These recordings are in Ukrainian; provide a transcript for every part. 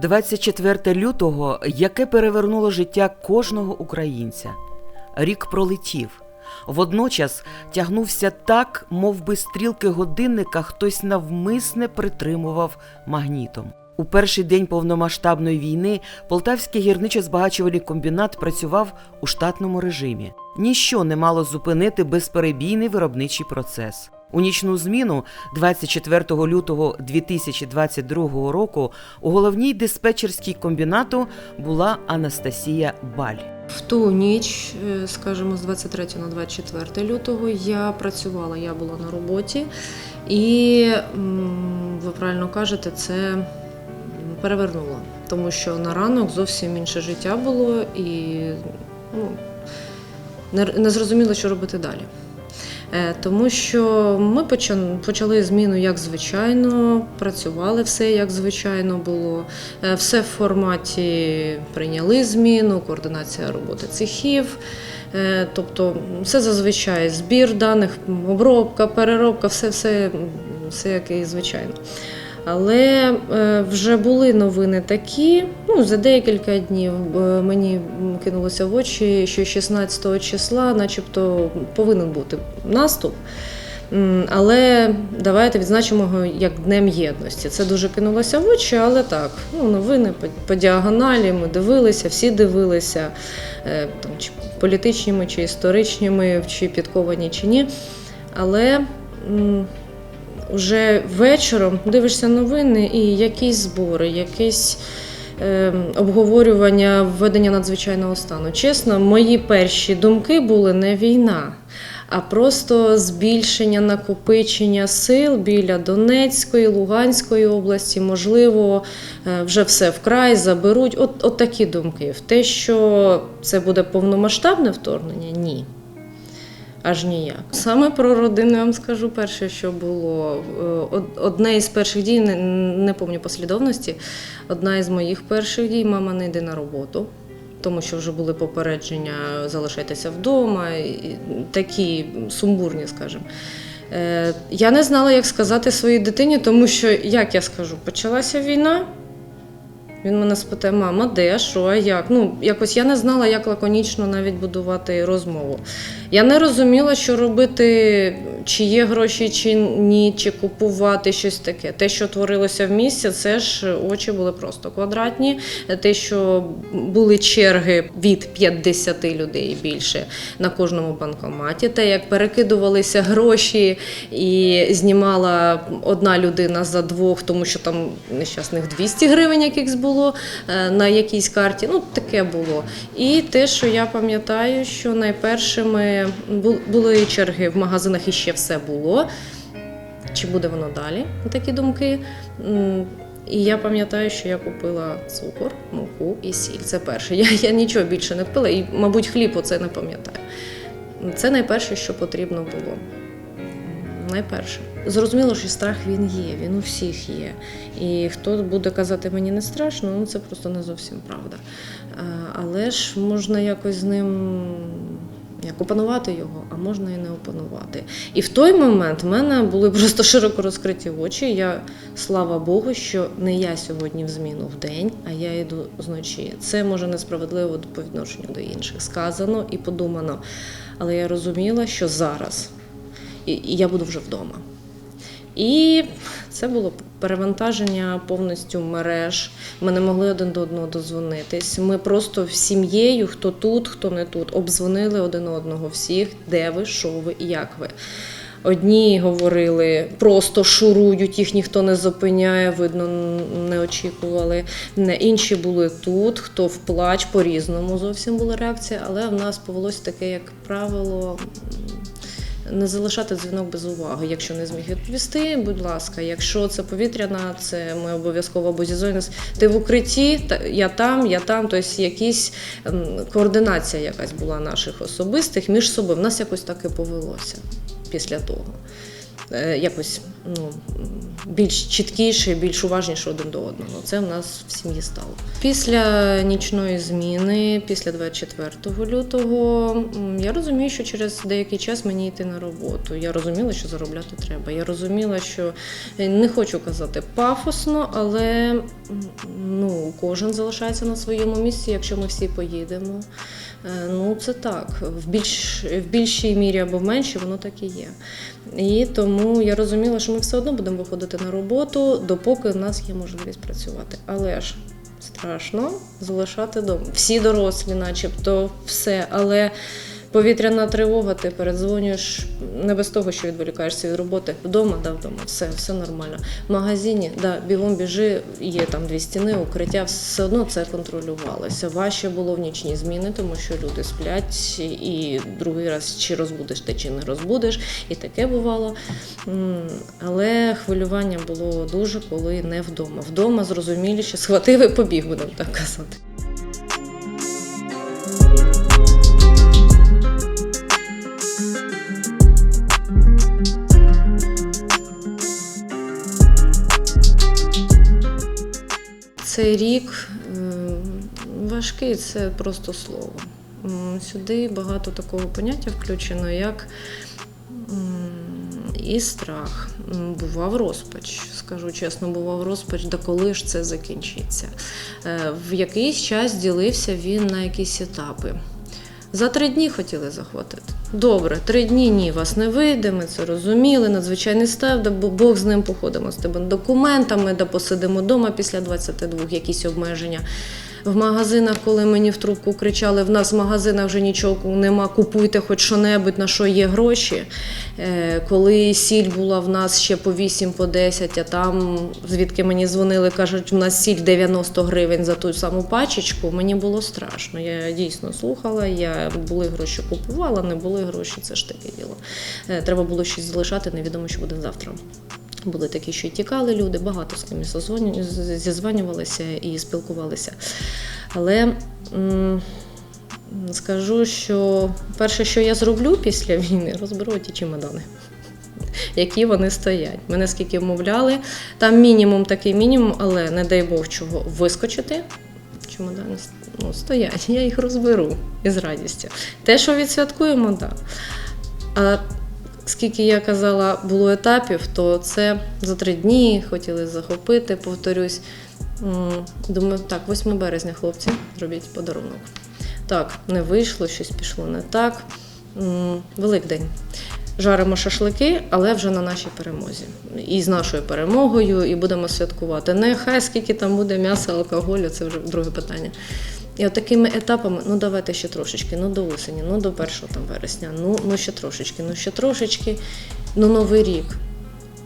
24 лютого, яке перевернуло життя кожного українця. Рік пролетів. Водночас тягнувся так, мов би стрілки годинника хтось навмисне притримував магнітом. У перший день повномасштабної війни Полтавський гірничо-збагачувальний комбінат працював у штатному режимі. Ніщо не мало зупинити безперебійний виробничий процес. У нічну зміну 24 лютого 2022 року у головній диспетчерській комбінату була Анастасія Баль. В ту ніч, е, скажімо, з 23 на 24 лютого я працювала, я була на роботі, і ви правильно кажете, це перевернуло, тому що на ранок зовсім інше життя було і ну, не, не зрозуміло, що робити далі. Е, Тому що ми почали зміну як звичайно, працювали все як звичайно було. Е, Все в форматі прийняли зміну, координація роботи цехів. Е, Тобто все зазвичай збір даних, обробка, переробка, все, все, все як і звичайно. Але е, вже були новини такі. Ну, за декілька днів е, мені кинулося в очі, що 16 числа, начебто, повинен бути наступ. Але давайте відзначимо його як Днем єдності. Це дуже кинулося в очі, але так, ну, новини по, діагоналі ми дивилися, всі дивилися, е, там, чи політичніми, чи історичними, чи підковані, чи ні. Але вже вечором дивишся новини і якісь збори, якісь е, обговорювання введення надзвичайного стану. Чесно, мої перші думки були не війна, а просто збільшення накопичення сил біля Донецької, Луганської області. Можливо, е, вже все вкрай заберуть. От, от такі думки. В те, що це буде повномасштабне вторгнення, ні. Аж ніяк. Саме про родину я вам скажу перше, що було. Е, Одне із перших дій, не, не пам'ятаю послідовності. Одна із моїх перших дій мама не йде на роботу, тому що вже були попередження залишайтеся вдома, і такі сумбурні, скажімо. Е, Я не знала, як сказати своїй дитині, тому що, як я скажу, почалася війна. Він мене спитає, мама, де, що, як? Ну, якось я не знала, як лаконічно навіть будувати розмову. Я не розуміла, що робити, чи є гроші, чи ні, чи купувати щось таке. Те, що творилося в місті, це ж очі були просто квадратні. Те, що були черги від 50 людей більше на кожному банкоматі, те, як перекидувалися гроші і знімала одна людина за двох, тому що там нещасних 200 гривень якихось було е, на якійсь карті. Ну, таке було. І те, що я пам'ятаю, що найпершими були черги в магазинах і ще все було. Чи буде воно далі? Такі думки. І я пам'ятаю, що я купила цукор, муку і сіль. Це перше. Я, я нічого більше не купила, і, мабуть, хліб оце не пам'ятаю. Це найперше, що потрібно було. Найперше. Зрозуміло, що страх він є, він у всіх є. І хто буде казати мені не страшно, ну це просто не зовсім правда. Але ж можна якось з ним як опанувати його, а можна і не опанувати. І в той момент в мене були просто широко розкриті очі. Я слава Богу, що не я сьогодні в зміну в день, а я йду зночі. Це може несправедливо по відношенню до інших сказано і подумано. Але я розуміла, що зараз і, я буду вже вдома. І це було перевантаження повністю мереж. Ми не могли один до одного дозвонитись. Ми просто сім'єю, хто тут, хто не тут, обдзвонили один одного всіх, де ви, що ви і як ви. Одні говорили, просто шурують, їх ніхто не зупиняє, видно, не очікували. Інші були тут, хто в плач по-різному зовсім була реакція, але в нас повелося таке, як правило, не залишати дзвінок без уваги. Якщо не зміг відповісти, будь ласка. Якщо це повітряна, це ми обов'язково або зізойнес. Ти в укритті, я там, я там. Тобто якісь ем, координація якась була наших особистих між собою. В нас якось так і повелося після того. Е, якось ну, більш чіткіше, більш уважніше один до одного. Це в нас в сім'ї стало. Після нічної зміни, після 24 лютого, я розумію, що через деякий час мені йти на роботу. Я розуміла, що заробляти треба. Я розуміла, що е, не хочу казати пафосно, але ну, кожен залишається на своєму місці, якщо ми всі поїдемо. Е, Ну, це так. В, більш, в більшій мірі або в меншій воно так і є. І тому я розуміла, що ми все одно будемо виходити на роботу, допоки в нас є можливість працювати. Але ж страшно залишати дом. Всі дорослі, начебто, все. Але повітряна тривога, ти передзвонюєш не без того, що відволікаєшся від роботи. Вдома, да, вдома, все, все нормально. В магазині, да, бігом біжи, є там дві стіни, укриття, все одно це контролювалося. Важче було в нічні зміни, тому що люди сплять, і другий раз чи розбудеш ти, чи не розбудеш, і таке бувало. Але хвилювання було дуже, коли не вдома. Вдома зрозуміліше, схватив і побіг, будемо так казати. Цей рік важкий, це просто слово. Сюди багато такого поняття включено, як і страх. Бував розпач, скажу чесно, бував розпач, да коли ж це закінчиться. Е, В якийсь час ділився він на якісь етапи. За три дні хотіли захватити. Добре, три дні ні, вас не вийде, ми це розуміли. Надзвичайний став, бо Бог з ним походимо з тебе документами, да посидимо вдома після 22, якісь обмеження. В магазинах, коли мені в трубку кричали, в нас в магазинах вже нічого нема, купуйте хоч що-небудь, на що є гроші. Е, Коли сіль була в нас ще по 8, по 10, а там, звідки мені дзвонили, кажуть, в нас сіль 90 гривень за ту саму пачечку, мені було страшно. Я дійсно слухала, я були гроші купувала, не були гроші, це ж таке діло. Е, Треба було щось залишати, невідомо, що буде завтра. Були такі, що й тікали люди, багато з ким созвоню- з- зізванювалися і спілкувалися. Але скажу, що перше, що я зроблю після війни, розберу ті чемодани. Які вони стоять. Мене скільки вмовляли. Там мінімум такий мінімум, але не дай Бог чого вискочити. Чемодани ну, стоять, я їх розберу із радістю. Те, що відсвяткуємо, так. Да. Скільки я казала, було етапів, то це за три дні хотіли захопити, повторюсь. Думаю, так, 8 березня, хлопці, зробіть подарунок. Так, не вийшло, щось пішло не так. Великдень. Жаримо шашлики, але вже на нашій перемозі. І з нашою перемогою, і будемо святкувати. Нехай скільки там буде м'яса, алкоголю, це вже друге питання. І от такими етапами, ну давайте ще трошечки, ну до осені, ну до 1 там, вересня, ну, ну ще трошечки, ну ще трошечки, ну Новий рік.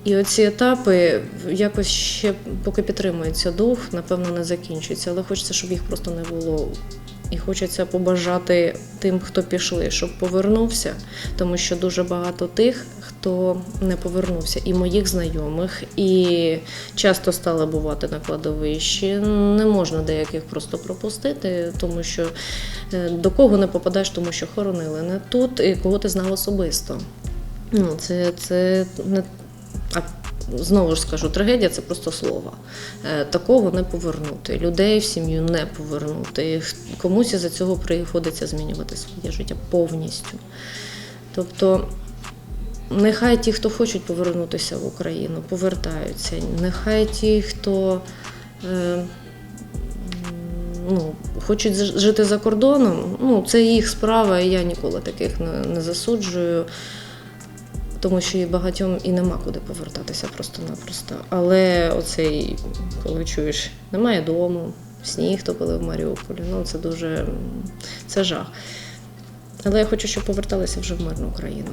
І оці етапи якось ще поки підтримується дух, напевно, не закінчується, але хочеться, щоб їх просто не було. І хочеться побажати тим, хто пішли, щоб повернувся, тому що дуже багато тих, хто не повернувся, і моїх знайомих, і часто стали бувати на кладовищі. Не можна деяких просто пропустити, тому що е, до кого не попадаєш, тому що хоронили не тут, і кого ти знав особисто. Ну, це, це не знову ж скажу, трагедія це просто слово. Е, Такого не повернути. Людей в сім'ю не повернути. Комусь із-за цього приходиться змінювати своє життя повністю. Тобто, нехай ті, хто хочуть повернутися в Україну, повертаються. Нехай ті, хто. Е, Ну, хочуть жити за кордоном, ну це їх справа, і я ніколи таких не, не засуджую тому що і багатьом і нема куди повертатися просто-напросто. Але оцей, коли чуєш, немає дому, сніг топили в Маріуполі, ну це дуже це жах. Але я хочу, щоб поверталися вже в мирну країну.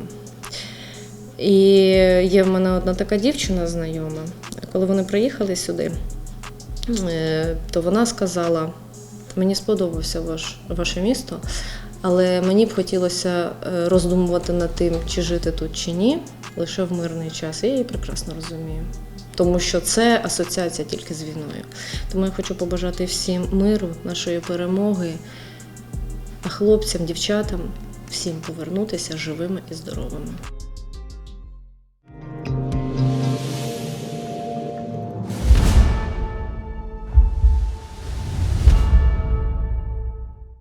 І є в мене одна така дівчина знайома. Коли вони приїхали сюди, е, то вона сказала: мені сподобався ваш, ваше місто, але мені б хотілося е, роздумувати над тим, чи жити тут чи ні, лише в мирний час. Я її прекрасно розумію. Тому що це асоціація тільки з війною. Тому я хочу побажати всім миру, нашої перемоги, а хлопцям, дівчатам, всім повернутися живими і здоровими.